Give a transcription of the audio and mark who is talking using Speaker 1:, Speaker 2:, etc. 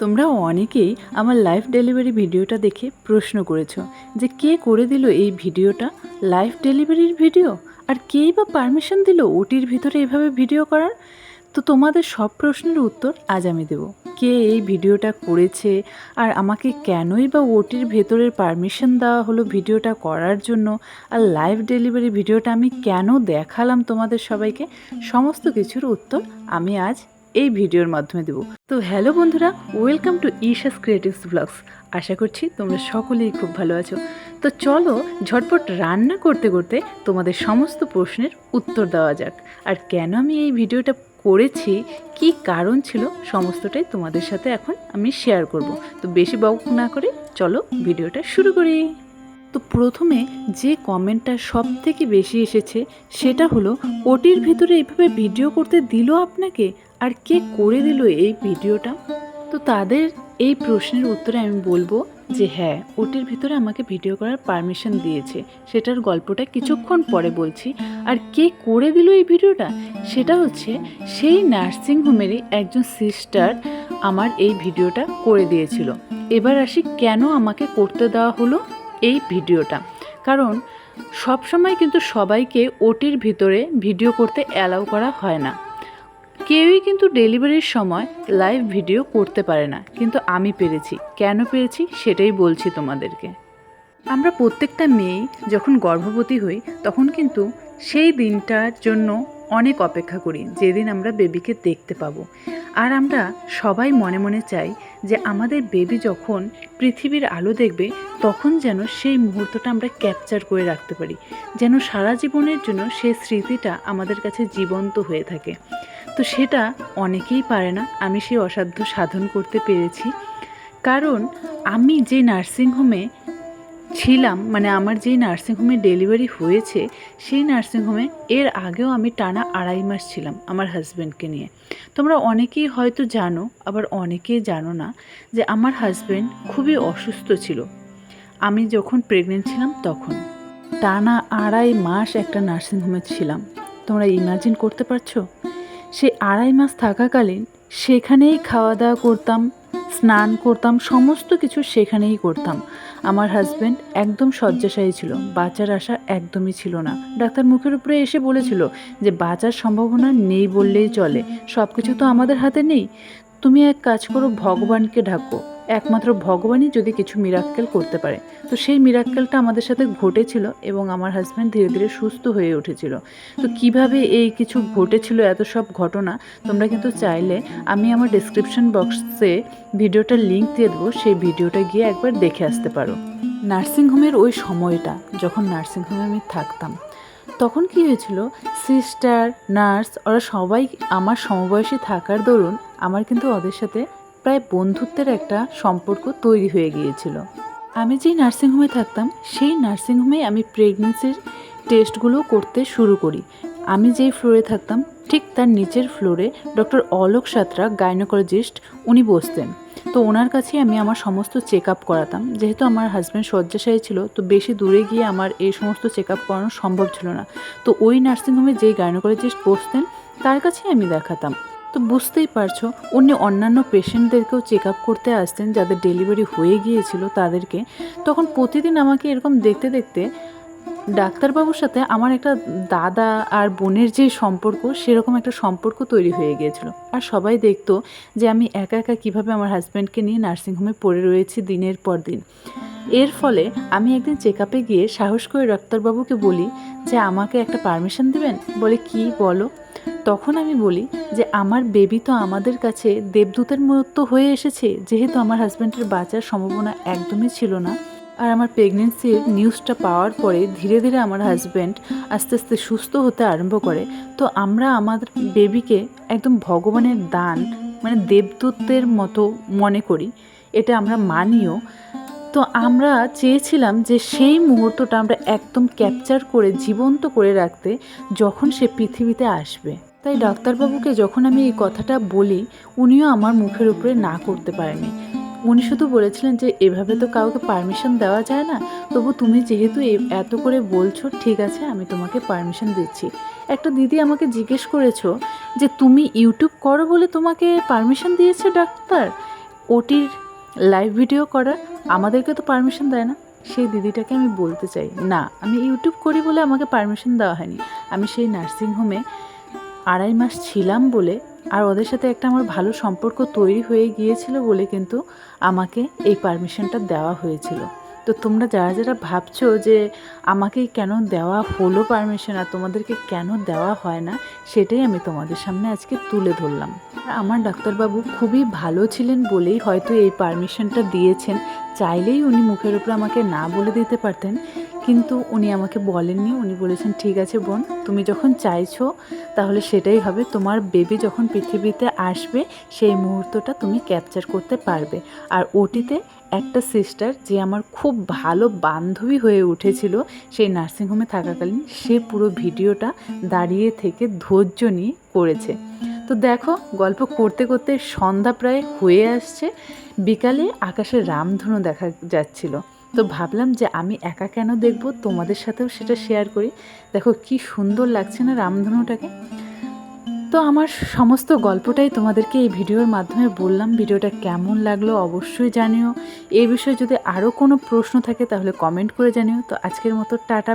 Speaker 1: তোমরা অনেকেই আমার লাইফ ডেলিভারি ভিডিওটা দেখে প্রশ্ন করেছ যে কে করে দিল এই ভিডিওটা? লাইফ ডেলিভারির ভিডিও? আর কেই বা পারমিশন দিল ওটির ভিতরে এভাবে ভিডিও করার? তো তোমাদের সব প্রশ্নের উত্তর আজ আমি দেব। কে এই ভিডিওটা করেছে? আর আমাকে কেনই বা ওটির ভেতরের পারমিশন দেওয়া হলো ভিডিওটা করার জন্য? আর লাইভ ডেলিভারি ভিডিওটা আমি কেন দেখালাম তোমাদের সবাইকে? সমস্ত কিছুর উত্তর আমি আজ এই ভিডিওর মাধ্যমে দেব। তো হ্যালো বন্ধুরা, welcome to Isha's creatives vlogs. আশা করছি তোমরা সকলেই খুব ভালো আছো। তো চলো ঝটপট রান্না করতে করতে তোমাদের সমস্ত প্রশ্নের উত্তর দেওয়া যাক। আর কেন আমি এই ভিডিওটা করেছি, কি কারণ ছিল, সমস্তটাই তোমাদের সাথে এখন আমি শেয়ার করব। তো বেশি বক না করে চলো ভিডিওটা শুরু করি। তো প্রথমে যে কমেন্টটা সব থেকে বেশি এসেছে, সেটা হলো, ওটির ভিতরে এইভাবে ভিডিও করতে দিল আপনাকে? আর কে করে দিল এই ভিডিওটা? তো তাদের এই প্রশ্নের উত্তরে আমি বলব যে হ্যাঁ ওটির ভিতরে আমাকে ভিডিও করার পারমিশন দিয়েছে। সেটার গল্পটা কিছুক্ষণ পরে বলছি। আর কে করে দিল এই ভিডিওটা? সেটা হচ্ছে সেই নার্সিংহোমেরই একজন সিস্টার আমার এই ভিডিওটা করে দিয়েছিল। এবার আসি কেন আমাকে করতে দেওয়া হলো এই ভিডিওটা। কারণ সব সময় কিন্তু সবাইকে ওটির ভিতরে ভিডিও করতে অ্যালাউ করা হয় না। কেউই কিন্তু ডেলিভারির সময় লাইভ ভিডিও করতে পারে না। কিন্তু আমি পেরেছি। কেন পেরেছি? সেটাই বলছি তোমাদেরকে। আমরা প্রত্যেকটা মেয়ে যখন গর্ভবতী হই, তখন কিন্তু সেই দিনটার জন্য অনেক অপেক্ষা করি, যেদিন আমরা বেবিকে দেখতে পাবো। আর আমরা সবাই মনে মনে চাই যে আমাদের বেবি যখন পৃথিবীর আলো দেখবে, তখন যেন সেই মুহূর্তটা আমরা ক্যাপচার করে রাখতে পারি। যেন সারা জীবনের জন্য সেই স্মৃতিটা আমাদের কাছে জীবন্ত হয়ে থাকে। তো সেটা অনেকেই পারে না। আমি সেই অসাধ্য সাধন করতে পেরেছি। কারণ আমি যে নার্সিংহোমে ছিলাম মানে আমার যেই নার্সিংহোমে ডেলিভারি হয়েছে, সেই নার্সিংহোমে এর আগেও আমি টানা আড়াই মাস ছিলাম আমার হাজব্যান্ডকে নিয়ে। তোমরা অনেকেই হয়তো জানো, আবার অনেকেই জানো না, যে আমার হাজব্যান্ড খুবই অসুস্থ ছিল। আমি যখন প্রেগনেন্ট ছিলাম তখন। টানা আড়াই মাস একটা নার্সিংহোমে ছিলাম। তোমরা ইমাজিন করতে পারছ? সে আড়াই মাস থাকাকালীন সেখানেই খাওয়া দাওয়া করতাম, স্নান করতাম, সমস্ত কিছু সেখানেই করতাম। আমার হাজব্যান্ড একদম শয্যাশায়ী ছিল, বাঁচার আশা একদমই ছিল না। ডাক্তার মুখের উপরে এসে বলেছিল যে, বাঁচার সম্ভাবনা নেই বললেই চলে সব কিছু তো আমাদের হাতে নেই। তুমি এক কাজ করো, ভগবানকে ঢাকো একমাত্র ভগবানই যদি কিছু মিরাক্কেল করতে পারে। তো সেই মিরাক্কেলটা আমাদের সাথে ঘটেছিল এবং আমার হাজব্যান্ড ধীরে ধীরে সুস্থ হয়ে উঠেছিল। তো কীভাবে এই কিছু ঘটেছিল, এত সব ঘটনা, তোমরা কিন্তু চাইলে আমি আমার ডিসক্রিপশন বক্সে ভিডিওটার লিঙ্ক দিয়ে দেবো, সেই ভিডিওটা গিয়ে একবার দেখে আসতে পারো। নার্সিংহোমের ওই সময়টা, যখন নার্সিংহোমে আমি থাকতাম, তখন কি হয়েছিল সিস্টার নার্স ওরা সবাই আমার সমবয়সী থাকার দরুন আমার কিন্তু ওদের সাথে প্রায় বন্ধুত্বের একটা সম্পর্ক তৈরি হয়ে গিয়েছিল। আমি যেই নার্সিংহোমে থাকতাম, সেই নার্সিংহোমে আমি প্রেগনেন্সির টেস্টগুলো করতে শুরু করি। আমি যেই ফ্লোরে থাকতাম, ঠিক তার নিচের ফ্লোরে ডক্টর অলোক সাঁতরা গাইনোকোলজিস্ট উনি বসতেন। তো ওনার কাছেই আমি আমার সমস্ত চেক আপ করাতাম। যেহেতু আমার হাজব্যান্ড শয্যাশায়ী ছিল, তো বেশি দূরে গিয়ে আমার এই সমস্ত চেক আপ করানো সম্ভব ছিল না। তো ওই নার্সিংহোমে যেই গাইনোকোলজিস্ট বসতেন, তার কাছেই আমি দেখাতাম। তো বুঝতেই পারছ উনি অন্যান্য পেশেন্টদেরকেও চেক আপ করতে আসতেন, যাদের ডেলিভারি হয়ে গিয়েছিল তাদেরকে। তখন প্রতিদিন আমাকে এরকম দেখতে দেখতে ডাক্তারবাবুর সাথে আমার একটা দাদা আর বোনের যে সম্পর্ক, সেরকম একটা সম্পর্ক তৈরি হয়ে গিয়েছিল। আর সবাই দেখতো যে আমি একা একা কীভাবে আমার হাজব্যান্ডকে নিয়ে নার্সিংহোমে পড়ে রয়েছি দিনের পর দিন। এর ফলে আমি একদিন চেক আপে গিয়ে সাহস করে ডাক্তারবাবুকে বলি যে, আমাকে একটা পারমিশন দিবেন? বলে, কি বলো? তখন আমি বলি যে, আমার বেবি তো আমাদের কাছে দেবদূতের মতো হয়ে এসেছে, যেহেতু আমার হাজব্যান্ডের বাঁচার সম্ভাবনা একদমই ছিল না। আর আমার প্রেগনেন্সির নিউজটা পাওয়ার পরে ধীরে ধীরে আমার হাজব্যান্ড আস্তে আস্তে সুস্থ হতে আরম্ভ করে। তো আমরা আমাদের বেবিকে একদম ভগবানের দান মানে দেবদূতের মতো মনে করি। এটা আমরা মানিও। তো আমরা চেয়েছিলাম যে সেই মুহূর্তটা আমরা একদম ক্যাপচার করে, জীবন্ত করে রাখতে যখন সে পৃথিবীতে আসবে। তাই ডাক্তারবাবুকে যখন আমি এই কথাটা বলি, উনিও আমার মুখের উপরে না করতে পারেনি। উনি শুধু বলেছিলেন যে, এভাবে তো কাউকে পারমিশন দেওয়া যায় না। তবু তুমি যেহেতু এত করে বলছো, ঠিক আছে, আমি তোমাকে পারমিশন দিচ্ছি। একটা দিদি আমাকে জিজ্ঞেস করেছ যে, তুমি ইউটিউব করো বলে তোমাকে পারমিশন দিয়েছে ডাক্তার? ওটির লাইভ ভিডিও করার আমাদেরকে তো পারমিশন দেয় না। সেই দিদিটাকে আমি বলতে চাই, না, আমি ইউটিউব করি বলে আমাকে পারমিশন দেওয়া হয়নি। আমি সেই নার্সিংহোমে আড়াই মাস ছিলাম বলে আর ওদের সাথে একটা আমার ভালো সম্পর্ক তৈরি হয়ে গিয়েছিল বলে কিন্তু আমাকে এই পারমিশনটা দেওয়া হয়েছিল। তো তোমরা যারা যারা ভাবছ যে আমাকে কেন দেওয়া হলো পারমিশন আর তোমাদেরকে কেন দেওয়া হয় না, সেটাই আমি তোমাদের সামনে আজকে তুলে ধরলাম। আমার ডাক্তারবাবু খুবই ভালো ছিলেন বলেই হয়তো এই পারমিশনটা দিয়েছেন। চাইলেই উনি মুখের উপরে আমাকে না বলে দিতে পারতেন। কিন্তু উনি আমাকে বলেননি। উনি বলেছেন, ঠিক আছে বোন, তুমি যখন চাইছো তাহলে সেটাই হবে। তোমার বেবি যখন পৃথিবীতে আসবে, সেই মুহূর্তটা তুমি ক্যাপচার করতে পারবে। আর ওটিতে একটা সিস্টার যে আমার খুব ভালো বান্ধবী হয়ে উঠেছিল, সেই নার্সিংহোমে থাকাকালীন সে পুরো ভিডিওটা দাঁড়িয়ে থেকে ধৈর্য নিয়ে করেছে। তো দেখো, গল্প করতে করতে সন্ধ্যা প্রায় হয়ে আসছে। বিকালে আকাশে রামধনু দেখা যাচ্ছিল। তো ভাবলাম যে আমি একা কেন দেখব? তোমাদের সাথেও সেটা শেয়ার করি। দেখো, কি সুন্দর লাগছে না রামধনুটাকে। তো আমার সমস্ত গল্পটাই তোমাদেরকে এই ভিডিওর মাধ্যমে বললাম। ভিডিওটা কেমন লাগল অবশ্যই জানিও। এই বিষয়ে যদি আরও কোনো প্রশ্ন থাকে তাহলে কমেন্ট করে জানিও। তো আজকের মতো টাটা।